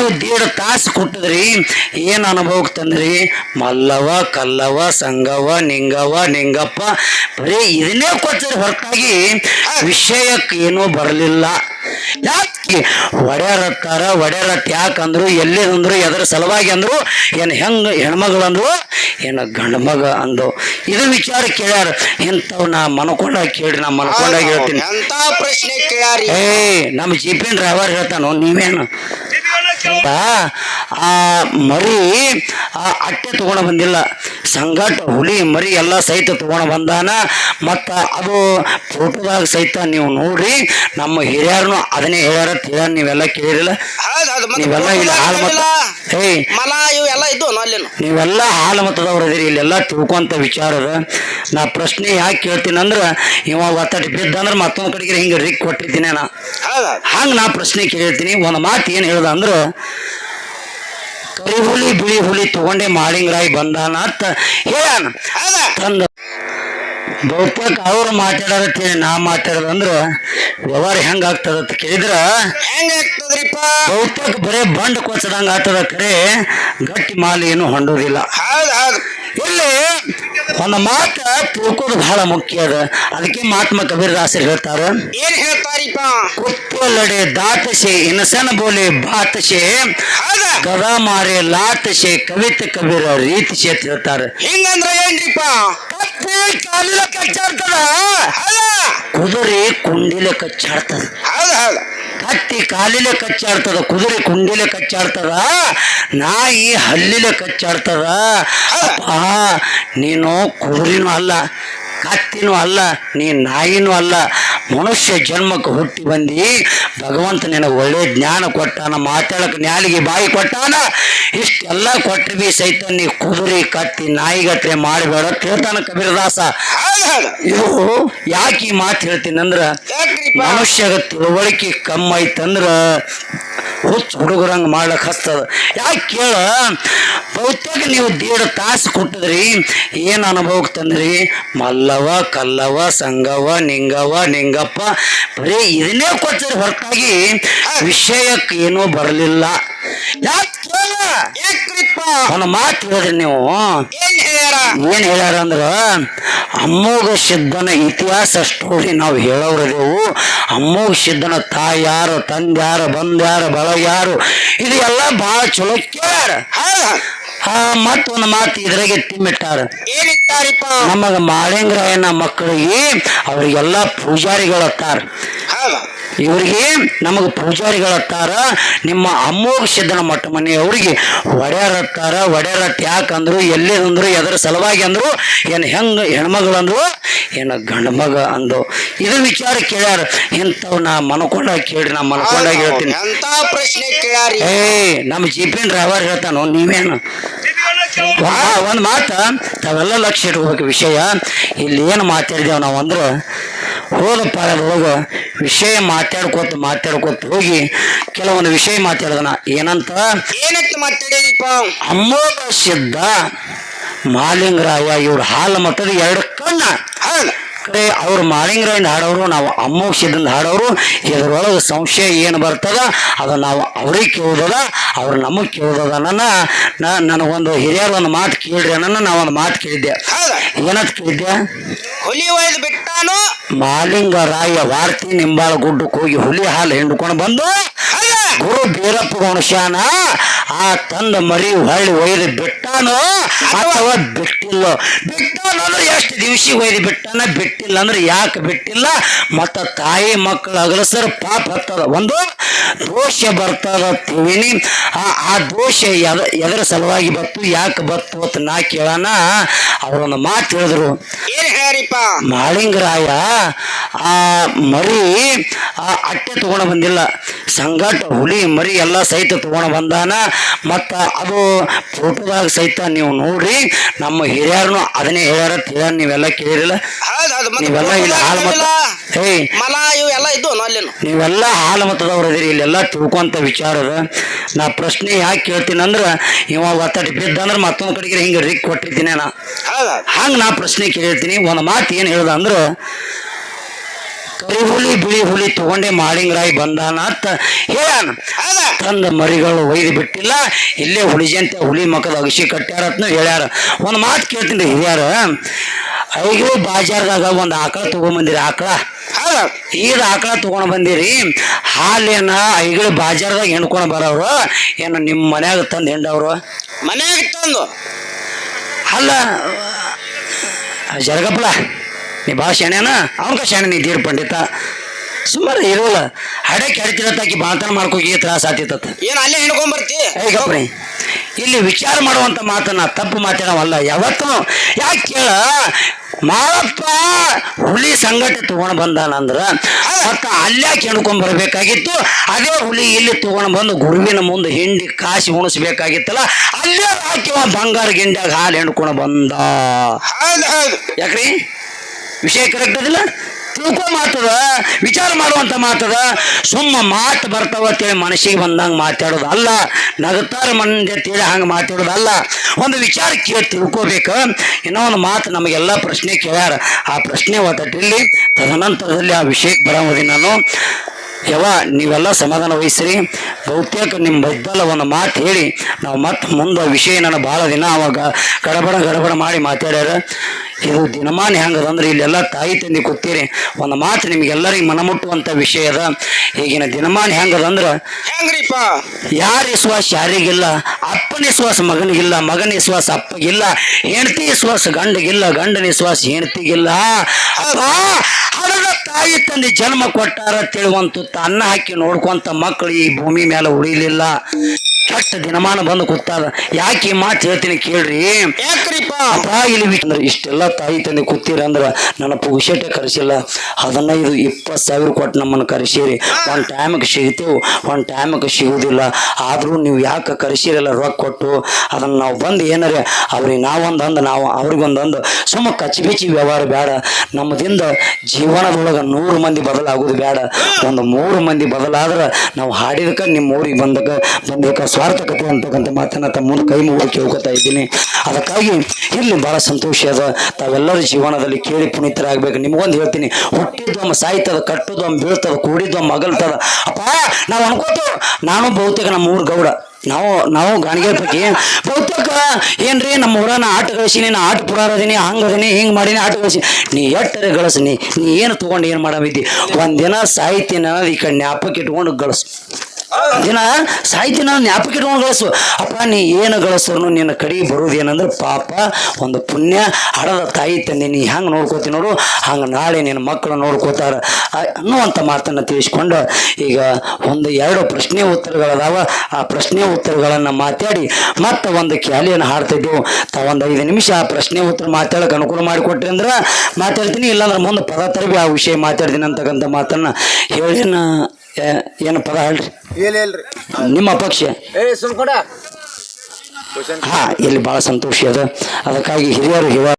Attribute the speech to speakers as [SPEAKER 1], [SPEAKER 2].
[SPEAKER 1] ನೀವು ದೇಡ್ ತಾಸು ಕೊಟ್ಟಿದ್ರಿ ಏನು ಅನುಭವಕ್ಕೆ ತಂದ್ರಿ? ಮಲ್ಲವ ಕಲ್ಲವ ಸಂಗವ ನಿಂಗವ ನಿಂಗಪ್ಪ ಬರೀ ಇದನ್ನೇ ಕೊಟ್ಟರೆ ಹೊರತಾಗಿ ವಿಷಯಕ್ಕೆ ಏನೂ ಬರಲಿಲ್ಲ. ಯಾಕೆ? ಒಡ್ಯಾರತ್ತಾರ ಒಡ್ಯಾರತ್ ಯಾಕಂದ್ರು ಎಲ್ಲಿದಂದ್ರು ಎದ್ರ ಸಲುವಾಗಿ ಅಂದ್ರು ಏನು ಹೆಂಗೆ ಹೆಣ್ಮಗಳಂದ್ರು ಏನು ಗಂಡ ಮಗ ಅಂದು ಇದು ವಿಚಾರ ಕೇಳ್ಯಾರ ಇಂಥವ್ ನಾ ಮನ್ಕೊಂಡಾಗ ಕೇಳಿ ನಾ ಮನ್ಕೊಂಡಾಗ ಹೇಳ್ತೀನಿ.
[SPEAKER 2] ಪ್ರಶ್ನೆ ಕೇಳ್ಯಾರ?
[SPEAKER 1] ಏ ನಮ್ಮ ಜಿಪಿನ್ ಡ್ರೈವರ್ ಹೇಳ್ತಾನೋ ನೀವೇನು? ಆ, ಆ ಮರಿ ಆ ಅಟ್ಟೆ ತಗೊಂಡು ಬಂದಿಲ್ಲ. ಸಂಗಟ ಹುಲಿ ಮರಿ ಎಲ್ಲ ಸಹಿತ ತಗೊಂಡು ಬಂದಾನ. ಮತ್ತು ಅದು ಫೋಟೋದಾಗ ಸಹಿತ ನೀವು ನೋಡ್ರಿ ನಮ್ಮ ಹಿರಿಯರ್ನು ಅದನ್ನೇ ಹೇಳ್ಯಾರ ತಿಳಿಯ ನೀವೆಲ್ಲ ಕೇಳಿರಲ್ಲ. ನೀವೆಲ್ಲ ಇಲ್ಲಿ ಹಾಲು ಮತ ಏಯ್. ನೀವೆಲ್ಲ ಹಾಲು ಮತದವ್ರು ಇದೀರಿ ಇಲ್ಲೆಲ್ಲ ತಿಳ್ಕೊಂತ ವಿಚಾರ ನಾ ಪ್ರಶ್ನೆ ಯಾಕೆ ಕೇಳ್ತೀನಿ ಅಂದ್ರೆ ಇವ ಒತ್ತಡ ಬಿದ್ದಂದ್ರೆ ಮತ್ತೊಂದು ಕಡೆಗೆ ಹಿಂಗೆ ರಿಕ್ ಕೊಟ್ಟಿದ್ದೀನಿ ನಾ. ಹಂಗೆ ನಾ ಪ್ರಶ್ನೆ ಕೇಳ್ತೀನಿ ಒಂದು ಮಾತು ಏನು ಹೇಳ್ದ ಅಂದ್ರೆ ಕರಿ ಹುಲಿ ಬಿಳಿ ಹುಲಿ ತಗೊಂಡೆ ಮಾಡಿಂಗ್ರಾಯಿ ಬಂದಾನ ಅಂತ
[SPEAKER 2] ಹೇಳಾನ
[SPEAKER 1] ತಂದ ಬಹುತೇಕ ಅವ್ರು ಮಾತಾಡೋದತ್ತೇಳಿ ನಾ ಮಾತಾಡೋದಂದ್ರ ವ್ಯವಹಾರ ಹೆಂಗ್ ಆಗ್ತದ ಅಂತ ಕೇಳಿದ್ರ?
[SPEAKER 2] ಹೆಂಗ್ ಆಗ್ತದ್ರಿಪ್ಪ?
[SPEAKER 1] ಬಹುತೇಕ ಬರೇ ಬಂಡ್ ಕೊಚ್ಚದಂಗ ಆಗ್ತದ ಕರೆ ಗಟ್ಟಿ ಮಾಲಿ ಏನು ಹೊಂಡೋದಿಲ್ಲ ಇಲ್ಲಿ ಒಂದು ಮಾತು ತಿಳ್ಕೋದು ಬಹಳ ಮುಖ್ಯ ಅದ. ಅದಕ್ಕೆ ಮಹಾತ್ಮ ಕಬೀರದಾಸರು ಹೇಳ್ತಾರೆ
[SPEAKER 2] ಏನ್ ಹೇಳ್ತಾರಿಪ್ಪ?
[SPEAKER 1] ಲಡೆ ದಾತಶೆ ಇನಸನ ಬೋಲೆ
[SPEAKER 2] ಬಾತಶೆ
[SPEAKER 1] ಗದಾ ಮಾರೆ ಲಾತಶೆ ಕವಿತೆ ಕಬೀರ ರೀತಿಶೆ ಅಂತ ಹೇಳ್ತಾರೆ.
[SPEAKER 2] ಹಿಂಗಂದ್ರ ಏನ್ರಿಪ್ಪ?
[SPEAKER 1] ಕತ್ತಿ ಕಾಲಿಲ ಕಚ್ಚಾಡ್ತದ? ಕುದುರೆ ಕುಂಡಿಲೆ ಕಚ್ಚಾಡ್ತದ. ಕತ್ತಿ ಕಾಲಿಲೆ ಕಚ್ಚಾಡ್ತದ ಕುದುರೆ ಕುಂಡಿಲೆ ಕಚ್ಚಾಡ್ತದ ನಾಯಿ ಹಲ್ಲಿಲೆ ಕಚ್ಚಾಡ್ತದ. ನೀನು ಕುದುರೆನೂ ಅಲ್ಲ ಕತ್ತಿನೂ ಅಲ್ಲ ನೀ ನಾಯಿನೂ ಅಲ್ಲ. ಮನುಷ್ಯ ಜನ್ಮಕ್ಕೆ ಹುಟ್ಟಿ ಬಂದು ಭಗವಂತ ನಿನಗೆ ಒಳ್ಳೆ ಜ್ಞಾನ ಕೊಟ್ಟಾನ ಮಾತಾಡಕ್ಕೆ ನ್ಯಾಲಿಗೆ ಬಾಯಿ ಕೊಟ್ಟಾನ. ಇಷ್ಟೆಲ್ಲ ಕೊಟ್ಟು ಬಿ ಸಹಿತ ನೀ ಕುದುರೆ ಕತ್ತಿ ನಾಯಿಗತ್ರೆ ಮಾಡಬೇಡ ಹೇಳ್ತಾನ ಕಬೀರದಾಸ. ಇವು ಯಾಕೆ ಈ ಮಾತು ಹೇಳ್ತೀನಿ ಅಂದ್ರೆ
[SPEAKER 2] ಯಾಕ್ರಿಪ್ಪ?
[SPEAKER 1] ಮನುಷ್ಯಗ ತಿಳುವಳಿಕೆ ಕಮ್ಮಿ ಐತಂದ್ರ ಹುಚ್ಚ ಹುಡುಗರಂಗ ಮಾಡ್ಲಕ್ಕೆ ಹಸ್ತದ. ಯಾಕೆ ಕೇಳ? ಬಹುತೇಕ ನೀವು ದೇಡ್ ತಾಸು ಕೊಟ್ಟಿದ್ರಿ ಏನು ಅನುಭವಕ್ಕೆ ತಂದ್ರಿ? ಮಲ್ಲವ ಕಲ್ಲವ ಸಂಗವ ನಿಂಗವ ನಿಂಗಪ್ಪ ಬರೀ ಇದನ್ನೇ ಕೊಟ್ಟರೆ ಹೊರತಾಗಿ ವಿಷಯಕ್ಕೆ ಏನೂ ಬರಲಿಲ್ಲ. ಅವನ ಕೇಳ? ಮಾತು ಹೇಳಿದ್ರಿ ನೀವು.
[SPEAKER 2] ಏನ್ ಹೇಳ್ಯಾರ?
[SPEAKER 1] ಏನ್ ಹೇಳ್ಯಾರ ಅಂದ್ರ ಅಮ್ಮೋಗ ಸಿದ್ಧನ ಇತಿಹಾಸ ಸ್ಟೋರಿ ನಾವು ಹೇಳೋರದೇವು ಅಮ್ಮೋಗ ಸಿದ್ಧನ ತಾಯಾರು ತಂದ್ಯಾರು ಬಂದ್ಯಾರು ಬಳಗ್ಯಾರು ಇದು ಎಲ್ಲ ಬಹಳ ಚಲೋ ಕೇಳ್ಯಾರ. ಆ ಮತ್ತೊಂದು ಮಾತು ಇದ್ರಾಗೆ ತಿಮ್ಮಿಟ್ಟಾರ.
[SPEAKER 2] ಏನಿಟ್ಟಾರಿಪ್ಪ?
[SPEAKER 1] ನಮಗ ಮಾಳಿಂಗರಾಯನ ಮಕ್ಕಳಿಗೆ ಅವರಿಗೆಲ್ಲ ಪೂಜಾರಿಗಳತ್ತಾರ.
[SPEAKER 2] ಹೌದ?
[SPEAKER 1] ಇವರಿಗೆ ನಮಗೆ ಪೂಜಾರಿಗಳತ್ತಾರ ನಿಮ್ಮ ಅಮ್ಮೋಘ ಸಿದ್ಧನ ಮಠ ಮನೆಯವರಿಗೆ ಒಡೆಯರತ್ತಾರ ಒಡ್ಯಾರತ್ ಯಾಕಂದ್ರು ಎಲ್ಲಿದಂದ್ರು ಎದರ ಸಲುವಾಗಿ ಅಂದ್ರು ಏನು ಹೆಂಗೆ ಹೆಣ್ಮಗಳು ಅಂದ್ರು ಏನು ಗಂಡ ಮಗ ಅಂದು ಇದು ವಿಚಾರ ಕೇಳ್ಯಾರ. ಇಂಥವು ನಾ ಮನ್ಕೊಂಡಾಗ ಕೇಳಿ ನಾ ಮನ್ಕೊಂಡಾಗ ಹೇಳ್ತೀನಿ.
[SPEAKER 2] ಎಂತ ಪ್ರಶ್ನೆ ಕೇಳ್ಯಾರಿ?
[SPEAKER 1] ಏ ನಮ್ಮ ಜಿಪಿನ್ ಡ್ರೈವರ್ ಹೇಳ್ತಾನೋ ನೀವೇನು? ಒಂದ್- ಮಾತು ಮಾತ ತಾವೆಲ್ಲ ಲಕ್ಷ ಇಟ್ಕೋಬೇಕು ವಿಷಯ. ಇಲ್ಲಿ ಏನು ಮಾತಾಡಿದೇವ್ ನಾವು ಅಂದ್ರೆ ಹೋದ ಪಾಳದೊಳಗ ವಿಷಯ ಮಾತಾಡ್ಕೊತ ಮಾತಾಡ್ಕೊತ ಹೋಗಿ ಕೆಲವೊಂದು ವಿಷಯ ಮಾತಾಡ್ದನ ಏನಂತ?
[SPEAKER 2] ಏನಕ್ಕೆ ಮಾತಾಡಿದಪ್ಪ
[SPEAKER 1] ಅಮೋಘ ಸಿದ್ಧ ಮಾಲಿಂಗರಾಯ ಇವ್ರ ಹಾಲು ಮಟ್ಟದ ಎರಡು ಕಣ್ಣ. ಕರೆ ಅವ್ರು ಮಾಳಿಂಗರಾಯಿಂದ ಹಾಡೋರು ನಾವು ಅಮೋಕ್ಷದಿಂದ ಹಾಡೋರು ಇದರೊಳಗೆ ಸಂಶಯ ಏನು ಬರ್ತದ ಅದು ನಾವು ಅವ್ರಿಗೆ ಕೇಳ್ದದ ಅವ್ರು ನಮಗೆ ಕೇಳ್ದದ. ನನ್ನ ನನಗೊಂದು ಹಿರಿಯರು ಒಂದು ಮಾತು ಕೇಳ್ರಿ ನನ್ನ ನಾವೊಂದು ಒಂದು ಮಾತು ಕೇಳಿದ್ದೆ ಏನತ್ ಕೇಳಿದ್ದೆ
[SPEAKER 2] ಹುಲಿ ಒಯ್ದು ಬಿಟ್ಟಾನು?
[SPEAKER 1] ಮಾಲಿಂಗರಾಯ ವಾರ್ತಿ ನಿಂಬಾಳ ಗುಡ್ಡಕ್ಕೆ ಹೋಗಿ ಹುಲಿ ಹಾಲು ಹಿಂಡ್ಕೊಂಡು ಬಂದು ಗುರು ಬೀರಪ್ಪ ಮನುಷ್ಯನ ಆ ತಂದ ಮರಿ ಹೊಳ್ಳಿ ಒಯ್ದು ಬಿಟ್ಟಾನೋ? ಅಥವಾ ಬಿಟ್ಟಿಲ್ಲ? ಬಿಟ್ಟಾನ ಅಂದ್ರೆ ಎಷ್ಟು ದಿವಸ ಒಯ್ದು ಬಿಟ್ಟಾನ? ಬಿಟ್ಟಿಲ್ಲ ಅಂದ್ರೆ ಯಾಕೆ ಬಿಟ್ಟಿಲ್ಲ? ಮತ್ತು ತಾಯಿ ಮಕ್ಕಳು ಅಗಲಸರ್ ಪಾಪ ಹತ್ತದ. ಒಂದು ದೋಷ ಬರ್ತದ ತಿಳಿನಿ ಆ ದೋಷ ಎದ ಎದರ ಸಲುವಾಗಿ ಬತ್ತು ಯಾಕೆ ಬತ್ತು ಅಂತ ನಾ ಕೇಳೋಣ ಅವರೊಂದು ಮಾತು ಹೇಳಿದ್ರು.
[SPEAKER 2] ಏನ್ ಹೇಳ್ಯಾರಿಪ್ಪ?
[SPEAKER 1] ಮಾಳಿಂಗರಾಯ ಆ ಮರಿ ಆ ಅಟ್ಟೆ ತಗೊಂಡು ಬಂದಿಲ್ಲ. ಸಂಗಟ ಹುಲಿ ಮರಿ ಎಲ್ಲ ಸಹಿತ ತಗೊಂಡು ಬಂದಾನ. ಮತ್ತು ಅದು ಫೋಟೋದಾಗ ಸಹಿತ ನೀವು ನೋಡ್ರಿ ನಮ್ಮ ಹಿರಿಯರ್ನು ಅದನ್ನೇ ಹೇಳ್ಯಾರ ತಿಳಿಯ ಹೇಳ್ಯಾರ ನೀವೆಲ್ಲ ಕೇಳಿರಲ್ಲ. ನೀವೆಲ್ಲ ಇಲ್ಲಿ ಹಾಲು ಮತ
[SPEAKER 2] ಮಲ ಇದ್ದು ಅಲ್ಲೇನು.
[SPEAKER 1] ನೀವೆಲ್ಲ ಹಾಲು ಮತದವ್ರು ಇದೀರಿ ಇಲ್ಲೆಲ್ಲ ತಿಳ್ಕೊಂತ ವಿಚಾರ ನಾ ಪ್ರಶ್ನೆ ಯಾಕೆ ಕೇಳ್ತೀನಿ ಅಂದ್ರೆ ಇವ ಒತ್ತಡಿ ಬಿದ್ದಂದ್ರೆ ಮತ್ತೊಂದು ಕಡೆಗೆ ಹಿಂಗೆ ರಿಕ್ ಕೊಟ್ಟಿರ್ತೀನಿ ನಾ. ಹಂಗೆ ನಾ ಪ್ರಶ್ನೆ ಕೇಳ್ತೀನಿ. ಒಂದು ಮಾತು ಏನು ಹೇಳ್ದ ಅಂದ್ರೆ ಕರಿ ಹುಲಿ ಬಿಳಿ ಹುಲಿ ತಗೊಂಡೆ ಮಾಳಿಂಗರಾಯಿ ಬಂದಾನ ಅಂತ ಹೇಳಾನ ತಂದ ಮರಿಗಳು ಒಯ್ದು ಬಿಟ್ಟಿಲ್ಲ. ಇಲ್ಲೇ ಹುಲಿಜಂತೆ ಹುಲಿ ಮಕ್ಕದ ಅಗಸಿ ಅಂತ ಹೇಳ್ಯಾರ. ಒಂದು ಮಾತು ಕೇಳ್ತೀನಿ ಹಿರಿಯರ. ಐಗು ಬಾಜಾರ್ದಾಗ ಒಂದು ಆಕಳ ತಗೊಂಬಂದಿರಿ ಆಕಳ.
[SPEAKER 2] ಈಗ
[SPEAKER 1] ಈದ ಆಕಳ ತಗೊಂಡ್ ಬಂದಿರಿ. ಹಾಲೇನ ಐಗಳು ಬಾಜಾರ್ದಾಗ ಹೆಣ್ಕೊಂಡು ಬರೋರು. ಏನು ನಿಮ್ಮ ಮನ್ಯಾಗ ತಂದು ಹೆಂಡವ್ರು?
[SPEAKER 2] ಮನ್ಯಾಗ ತಂದು?
[SPEAKER 1] ಅಲ್ಲ ಜರಗಪ್ಪಳ. ನೀ ಭಾಳ ಶಾಣ್ಯಾನ ಅವನ್ಕ ಶಾಣೆ ನೀ ಧೀರ್ ಪಂಡಿತ. ಸುಮಾರು ಇರೋಲ್ಲ ಹಡೆ ಕೆಡ್ತಿರತ್ತಾಕಿ ಬಾಂತನ ಮಾಡ್ಕೋಗಿ ತ್ರಾಸ ಆತಿತ್ತ
[SPEAKER 2] ಏನು ಅಲ್ಲೇ ಹಿಡ್ಕೊಂಡ್ ಬರ್ತಿ
[SPEAKER 1] ಹೇಗಪ್ರಿ ಇಲ್ಲಿ ವಿಚಾರ ಮಾಡುವಂತ ಮಾತನ್ನ ತಪ್ಪು ಮಾತಾಡವಲ್ಲ ಯಾವತ್ತೂ ಯಾಕೆ ಕೇಳ? ಮಾಳಪ್ಪ ಹುಲಿ ಸಂಗಟ ತಗೊಂಡ್ ಬಂದಾನಂದ್ರ ಮತ್ತ ಅಲ್ಲೇ ಕೆಣ್ಕೊಂಡ್ ಬರ್ಬೇಕಾಗಿತ್ತು. ಅದೇ ಹುಲಿ ಇಲ್ಲಿ ತಗೊಂಡ್ ಬಂದು ಗುರುವಿನ ಮುಂದೆ ಹಿಂಡಿ ಕಾಸಿ ಉಣಿಸ್ಬೇಕಾಗಿತ್ತಲ್ಲ ಅಲ್ಲೇ ಹಾಕಿವ ಬಂಗಾರ ಗಿಂಡ್ಯಾಗ ಹಾಲು ಹೆಣ್ಕೊಂಡು ಬಂದ. ಯಾಕ್ರಿ? ವಿಷಯ ಕರೆಕ್ಟ್ ಅದಿಲ್ಲ ತಿಳ್ಕೊ ಮಾತದ, ವಿಚಾರ ಮಾಡುವಂತ ಮಾತದ. ಸುಮ್ಮ ಮಾತು ಬರ್ತಾವ ಅಂತೇಳಿ ಮನಸ್ಸಿಗೆ ಬಂದಂಗೆ ಮಾತಾಡೋದು ಅಲ್ಲ. ನಗತಾರ ಮಂದಿ ಅಂತೇಳಿ ಹಂಗೆ ಮಾತಾಡೋದು ಅಲ್ಲ. ಒಂದು ವಿಚಾರ ಕೇಳಿ ತಿಳ್ಕೋಬೇಕು. ಇನ್ನೋ ಒಂದು ಮಾತು ನಮಗೆಲ್ಲ ಪ್ರಶ್ನೆ ಕೇಳ್ಯಾರ. ಆ ಪ್ರಶ್ನೆ ಒತ್ತಟ್ಟಿಲ್ಲಿ ತದನಂತರದಲ್ಲಿ ಆ ವಿಷಯಕ್ಕೆ ಬರೋದಿ ನಾನು ಯವ ನೀವೆಲ್ಲ ಸಮಾಧಾನ ವಹಿಸ್ರಿ. ಬಹುತೇಕ ನಿಮ್ಮ ಬದ್ದಲ್ಲ ಒಂದು ಮಾತು ಹೇಳಿ, ನಾವು ಮತ್ತೆ ಮುಂದೆ ವಿಷಯ ನಾನು ಭಾಳ ದಿನ ಅವಾಗ ಗಡಬಡ ಗಡಬಡ ಮಾಡಿ ಮಾತಾಡ್ಯಾರ. ಇದು ದಿನಮಾನ ಹೆಂಗದಂದ್ರೆ ಇಲ್ಲೆಲ್ಲ ತಾಯಿ ತಂದೆ ಕೂತೀರಿ. ಒಂದು ಮಾತು ನಿಮ್ಗೆಲ್ಲರಿಗೆ ಮನಮುಟ್ಟುವಂಥ ವಿಷಯ ಅದ. ಈಗಿನ ದಿನಮಾನ ಹೆಂಗದಂದ್ರೆ
[SPEAKER 2] ಹೆಂಗ್ರಿಪ್ಪ?
[SPEAKER 1] ಯಾರ ವಿಶ್ವಾಸ ಯಾರಿಗಿಲ್ಲ ಅಪ್ಪನ ವಿಶ್ವಾಸ ಮಗನಿಗಿಲ್ಲ ಮಗನ ವಿಶ್ವಾಸ ಅಪ್ಪಗಿಲ್ಲ ಹೆಂಡತಿ ವಿಶ್ವಾಸ ಗಂಡಗಿಲ್ಲ ಗಂಡನ ವಿಶ್ವಾಸ ಹೆಂಡತಿಗಿಲ್ಲ. ಹಡದ ತಾಯಿ ತಂದೆ ಜನ್ಮ ಕೊಟ್ಟಾರ ತಿಳುವಂತ ಅನ್ನ ಹಾಕಿ ನೋಡ್ಕೊಂತ ಮಕ್ಕಳು ಈ ಭೂಮಿ ಮೇಲೆ ಉಳಿಲಿಲ್ಲ. ಕೆಟ್ಟ ದಿನಮಾನ ಬಂದು ಕೂತಾದ. ಯಾಕೆ ಈ ಮಾತು ಹೇಳ್ತೀನಿ ಕೇಳ್ರಿ?
[SPEAKER 2] ಯಾಕ್ರಿಪ್ಪ?
[SPEAKER 1] ಇಲ್ಲಿ ಅಂದ್ರೆ ಇಷ್ಟೆಲ್ಲ ತಾಯಿ ತಂದೆ ಕೂತೀರ ಅಂದ್ರೆ ನನ್ನ ಪುಷೇಟ ಕರೆಸಿಲ್ಲ. ಹದಿನೈದು ಇಪ್ಪತ್ತು ಸಾವಿರ ಕೊಟ್ಟು ನಮ್ಮನ್ನು ಕರೆಸಿರಿ. ಒಂದು ಟೈಮಿಗೆ ಸಿಗ್ತೇವೆ ಒಂದು ಟೈಮಿಗೆ ಸಿಗುವುದಿಲ್ಲ ಆದರೂ ನೀವು ಯಾಕೆ ಕರೆಸಿರಲ್ಲ ರೊಕ್ಕ ಕೊಟ್ಟು? ಅದನ್ನು ನಾವು ಬಂದು ಏನಾರ ಅವ್ರಿಗೆ ನಾವೊಂದು ಅಂದು ನಾವು ಅವ್ರಿಗೊಂದು ಅಂದು. ಸುಮ್ಮ ಕಚ್ಬಿಚ್ಚಿ ವ್ಯವಹಾರ ಬೇಡ. ನಮ್ಮದಿಂದ ಜೀವನದೊಳಗೆ ನೂರು ಮಂದಿ ಬದಲಾಗೋದು ಬೇಡ. ಒಂದು ಮೂರು ಮಂದಿ ಬದಲಾದ್ರೆ ನಾವು ಹಾಡಿದಕ್ಕೆ ನಿಮ್ಮ ಊರಿಗೆ ಬಂದಕ್ಕೆ ಬಂದಕ್ಕೆ ಸ್ವಾರ್ಥಕತೆ ಅಂತಕ್ಕಂಥ ಮಾತನ್ನ ತಮ್ಮ ಮುಂದೆ ಕೈ ಮುಗಿದು ಕೇಳ್ಕೊತಾ ಇದ್ದೀನಿ. ಅದಕ್ಕಾಗಿ ಇಲ್ಲಿ ಸಂತೋಷ ಅದ. ತಾವೆಲ್ಲರೂ ಜೀವನದಲ್ಲಿ ಕೇಳಿ ಪುನೀತರಾಗಬೇಕು. ನಿಮಗೊಂದು ಹೇಳ್ತೀನಿ ಹುಟ್ಟಿದ್ದೊಮ್ಮ ಸಾಯ್ತದ ಕಟ್ಟುದೊಮ್ಮ ಬೀಳ್ತದ ಕೂಡಿದ್ದೊಮ್ಮ ಮಗಲ್ತದ ಅಪ್ಪ, ನಾವು ಅನ್ಕೋತೇವೆ. ನಾನು ಬಹುತೇಕ ನಮ್ಮ ಊರು ಗೌಡ. ನಾವು ನಾವು ಗಾಣಿಗೆ ಬಗ್ಗೆ ಬಹುತೇಕ ಏನ್ರಿ, ನಮ್ಮ ಊರನ್ನ ಆಟ ಗಳಿಸಿನಿ, ನಾ ಆಟ ಪುರಾರದೀನಿ ಹಂಗದೀನಿ ಹಿಂಗೆ ಮಾಡೀನಿ, ಆಟ ಗಳಿಸಿ ನೀ ಎಟ್ಟರೆ ಗಳಿಸ್ನಿ, ನೀ ಏನು ತೊಗೊಂಡು ಏನು ಮಾಡಬಿದ್ದಿ? ಒಂದಿನ ಸಾಹಿತ್ಯನ ಈ ಕಡೆ ಇಟ್ಕೊಂಡು ಗಳಿಸು. ದಿನ ಸಾಹಿತ್ಯ ನಾನು ಜ್ಞಾಪಕ ಇಟ್ಕೊಂಡು ಗಳಿಸು. ಅಪ್ಪ, ನೀ ಏನು ಗಳಿಸೋನು ನಿನ್ನ ಕಡೆಗೆ ಬರೋದೇನಂದ್ರೆ ಪಾಪ, ಒಂದು ಪುಣ್ಯ ಹಡದ ತಾಯಿ ತಂದೆ, ನೀ ಹೆಂಗೆ ನೋಡ್ಕೋತೀನಿ ನೋಡು, ಹಂಗೆ ನಾಳೆ ನಿನ್ನ ಮಕ್ಕಳು ನೋಡ್ಕೋತಾರ. ಅನ್ನುವಂಥ ಮಾತನ್ನು ತಿಳಿಸ್ಕೊಂಡು ಈಗ ಒಂದು ಎರಡು ಪ್ರಶ್ನೆ ಉತ್ತರಗಳದಾವ. ಆ ಪ್ರಶ್ನೆ ಉತ್ತರಗಳನ್ನು ಮಾತಾಡಿ, ಮತ್ತೆ ಒಂದು ಕ್ಯಾಲಿಯನ್ನು ಹಾಡ್ತಿದ್ದೆವು ತಾವೊಂದು ಒಂದು ಐದು ನಿಮಿಷ ಆ ಪ್ರಶ್ನೆ ಉತ್ತರ ಮಾತಾಡಕ್ಕೆ ಅನುಕೂಲ ಮಾಡಿಕೊಟ್ರಿ ಅಂದ್ರೆ ಮಾತಾಡ್ತೀನಿ, ಇಲ್ಲಾಂದ್ರೆ ಮುಂದೆ ಪದ ತರಬಿ ಆ ವಿಷಯ ಮಾತಾಡ್ತೀನಿ ಅಂತಕ್ಕಂಥ ಮಾತನ್ನು ಹೇಳಿನ ಏನು ಪದ ಹೇಳ್ರಿ?
[SPEAKER 3] ಏನಿಲ್ರಿ
[SPEAKER 1] ನಿಮ್ಮ ಪಕ್ಷ
[SPEAKER 3] ಏ ಸುಮ್ಕೊಡ.
[SPEAKER 1] ಹಾ ಇಲ್ಲಿ ಭಾಳ ಸಂತೋಷ ಅದ ಅದಕ್ಕಾಗಿ ಹಿರಿಯರು ಹಿರಿಯ